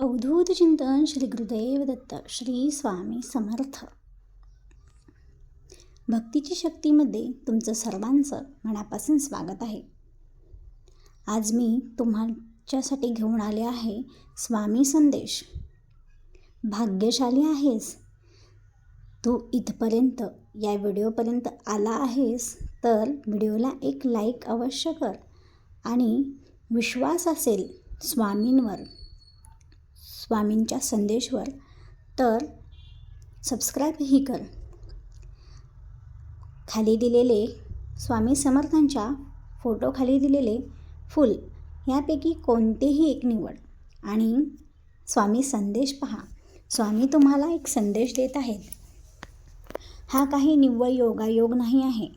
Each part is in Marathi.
अवधूत चिंतन श्री गुरुदेव दत्त श्री स्वामी समर्थ. भक्तीची शक्तीमध्ये तुमचं सर्वांचं मनापासून स्वागत आहे. आज मी तुम्हाच्यासाठी घेऊन आले आहे स्वामी संदेश. भाग्यशाली आहेस. तू इथपर्यंत या व्हिडिओपर्यंत आला आहेस तर व्हिडिओला एक लाईक अवश्य कर आणि विश्वास असेल स्वामींवर. स्वामींच्या संदेशवर तर सबस्क्राईबही कर. खाली दिलेले स्वामी समर्थांच्या फोटोखाली दिलेले फुल यापैकी कोणतेही एक निवड. आणि स्वामी संदेश पहा. स्वामी तुम्हाला एक संदेश देत आहेत. हा काही निव्वळ योगायोग नाही आहे.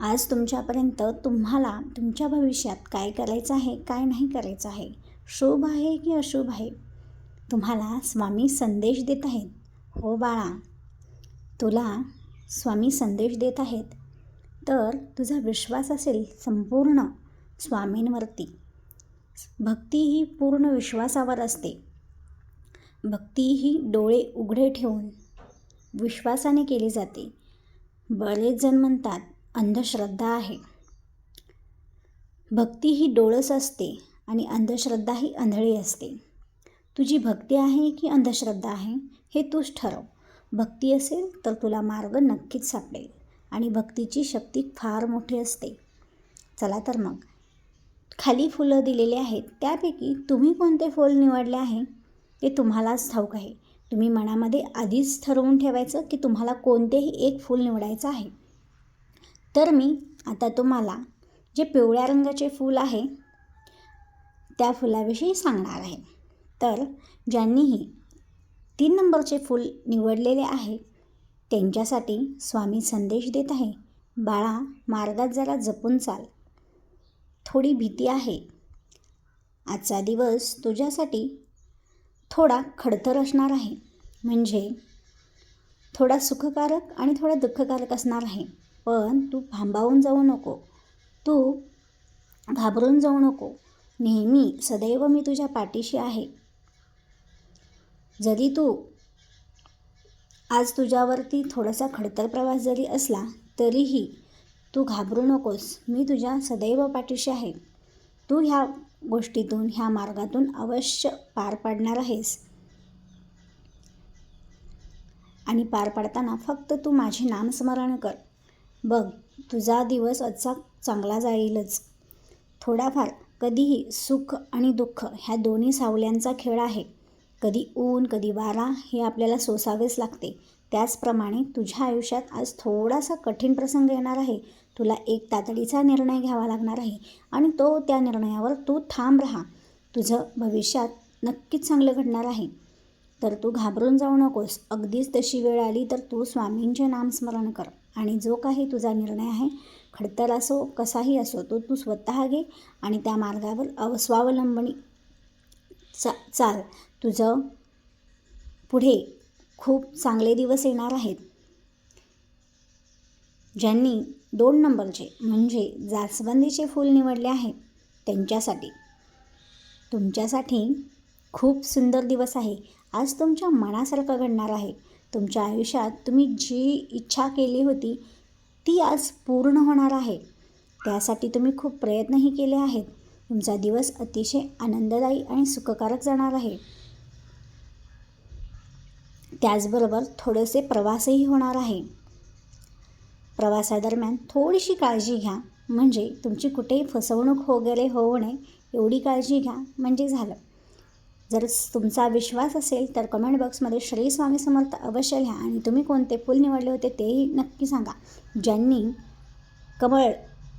आज तुमच्यापर्यंत तुम्हाला तुमच्या भविष्यात काय करायचं आहे काय नाही करायचं आहे शुभ आहे की अशुभ आहे? तुम्हाला स्वामी संदेश देत आहेत? हो बाळा. तुला स्वामी संदेश देत आहेत? तर तुझा विश्वास असेल संपूर्ण स्वामींवरती. भक्ती ही पूर्ण विश्वासावर असते. भक्ती ही डोळे उघडे ठेवून विश्वासाने केली जाते. बरेच जण म्हणतात अंधश्रद्धा आहे. भक्ती ही डोळस असते. आणि अंधश्रद्धा ही आंधळी असते. तुझी भक्ती आहे की अंधश्रद्धा आहे हे तूच ठरव. भक्ती असेल तर तुला मार्ग नक्कीच सापडेल आणि भक्तीची शक्ती फार मोठी असते. चला तर मग. खाली फुलं दिलेली आहेत त्यापैकी तुम्ही कोणते फूल निवडले आहे? ते तुम्हालाच ठाऊक आहे. तुम्ही मनामध्ये आधीच ठरवून ठेवायचं की तुम्हाला कोणतेही एक फूल निवडायचं आहे. तर मी आता तुम्हाला जे पिवळ्या रंगाचे फूल आहे त्या फुलाविषयी सांगणार आहे. तर ज्यांनीही तीन नंबरचे फूल निवडलेले आहे त्यांच्यासाठी स्वामी संदेश देत आहे बाळा मार्गात जरा जपून चाल. थोडी भीती आहे. आजचा दिवस तुझ्यासाठी थोडा खडतर असणार आहे. म्हणजे थोडा सुखकारक आणि थोडा दुःखकारक असणार आहे. पण तू भांबावून जाऊ नको. तू घाबरून जाऊ नको. नेहमी सदैव मी तुझ्या पाठीशी आहे. जरी तू आज तुझ्यावरती थोडासा खडतर प्रवास जरी असला तरीही तू घाबरू नकोस. मी तुझ्या सदैव पाठीशी आहे. तू ह्या गोष्टीतून ह्या मार्गातून अवश्य पार पाडणार आहेस. आणि पार पाडताना फक्त तू माझे नामस्मरण कर. बघ तुझा दिवस आजचा चांगला जाईलच. थोडाफार कधीही सुख आणि दुःख ह्या दोन्ही सावल्यांचा खेळ आहे. कधी ऊन कधी वारा हे आपल्याला सोसावेच लागते. त्याचप्रमाणे तुझ्या आयुष्यात आज थोडासा कठीण प्रसंग येणार आहे. तुला एक तातडीचा निर्णय घ्यावा लागणार आहे आणि तो त्या निर्णयावर तू ठाम राहा. तुझं भविष्यात नक्कीच चांगलं घडणार आहे. तर तू घाबरून जाऊ नकोस. अगदीच तशी वेळ आली तर तू स्वामींचे नामस्मरण कर आणि जो काही तुझा निर्णय आहे खडतर असो कसाही असो तो तू स्वतः घे आणि त्या मार्गावर अव स्वावलंबनी चा चाल. तुझं पुढे खूप चांगले दिवस येणार आहेत. ज्यांनी दोन नंबरचे म्हणजे जास्वंदीचे फूल निवडले आहेत त्यांच्यासाठी. तुमच्यासाठी खूप सुंदर दिवस आहे. आज तुमच्या मनासारखं घडणार आहे. तुमच्या आयुष्यात तुम्ही जी इच्छा केली होती ती आज पूर्ण होणार आहे. त्यासाठी तुम्ही खूप प्रयत्नही केले आहेत. तुमचा दिवस अतिशय आनंददायी आणि सुखकारक जाणार आहे. त्याचबरोबर थोडेसे प्रवासही होणार आहे. प्रवासादरम्यान थोडीशी काळजी घ्या. म्हणजे तुमची कुठेही फसवणूक वगैरे होऊ नये एवढी काळजी घ्या. म्हणजे झालं. जर तुमचा विश्वास असेल तर कमेंट बॉक्समध्ये श्री स्वामी समर्थ अवश्य लिहा आणि तुम्ही कोणते फूल निवडले होते तेही नक्की सांगा. ज्यांनी कमळ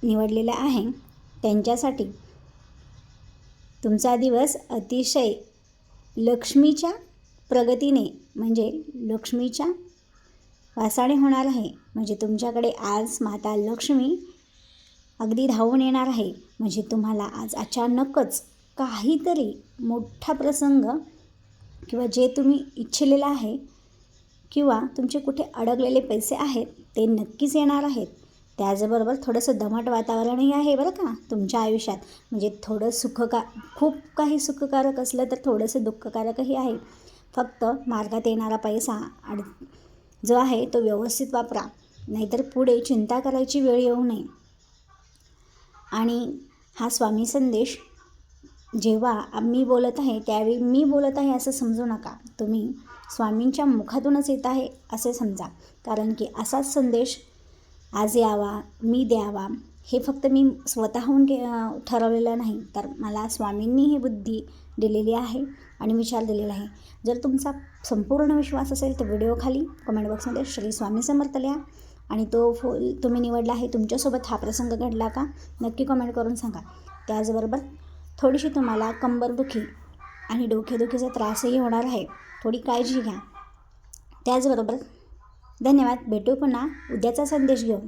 निवडलेलं आहे त्यांच्यासाठी तुमचा दिवस अतिशय लक्ष्मीच्या प्रगतीने म्हणजे लक्ष्मीच्या वासाने होणार आहे. म्हणजे तुमच्याकडे आज माता लक्ष्मी अगदी धावून येणार आहे. म्हणजे तुम्हाला आज अचानकच काहीतरी मोठा प्रसंग किंवा जे तुम्ही इच्छिलेलं आहे किंवा तुमचे कुठे अडकलेले पैसे आहेत ते नक्कीच येणार आहेत. त्याचबरोबर थोडंसं दमट वातावरणही आहे बरं का तुमच्या आयुष्यात. म्हणजे थोडं सुखका खूप काही सुखकारक असलं तर थोडंसं दुःखकारकही आहे. फक्त मार्गात येणारा पैसा आणि जो आहे तो व्यवस्थित वापरा. नाहीतर पुढे चिंता करायची वेळ येऊ नये. आणि हा स्वामी संदेश जेव्हा मी बोलत आहे त्यावेळी मी बोलत आहे असं समजू नका. तुम्ही स्वामींच्या मुखातूनच येत आहे असे समजा. कारण की असाच संदेश आज यावा मी द्यावा हे फक्त मी स्वतःहून के ठरवलेलं नाही. तर मला स्वामींनी ही बुद्धी दिलेली आहे आणि विचार दिलेला आहे. जर तुमचा संपूर्ण विश्वास असेल तर व्हिडिओ खाली कमेंट बॉक्समध्ये श्री स्वामी समर्थ लिहा आणि तो फो तुम्ही निवडला आहे तुमच्यासोबत हा प्रसंग घडला का नक्की कमेंट करून सांगा. त्याचबरोबर थोडीशी तुम्हाला कंबरदुखी आणि डोकेदुखीचा त्रासही होणार आहे. थोडी काळजी घ्या. त्याचबरोबर धन्यवाद. भेटू पुन्हा. उद्याचा संदेश घेऊन.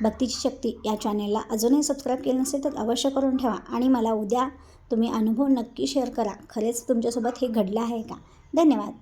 भक्तीची शक्ती या चॅनेलला अजूनही सबस्क्राईब केलं नसेल तर अवश्य करून ठेवा आणि मला उद्या तुम्ही अनुभव नक्की शेअर करा. खरेच तुमच्यासोबत हे घडलं आहे का? धन्यवाद.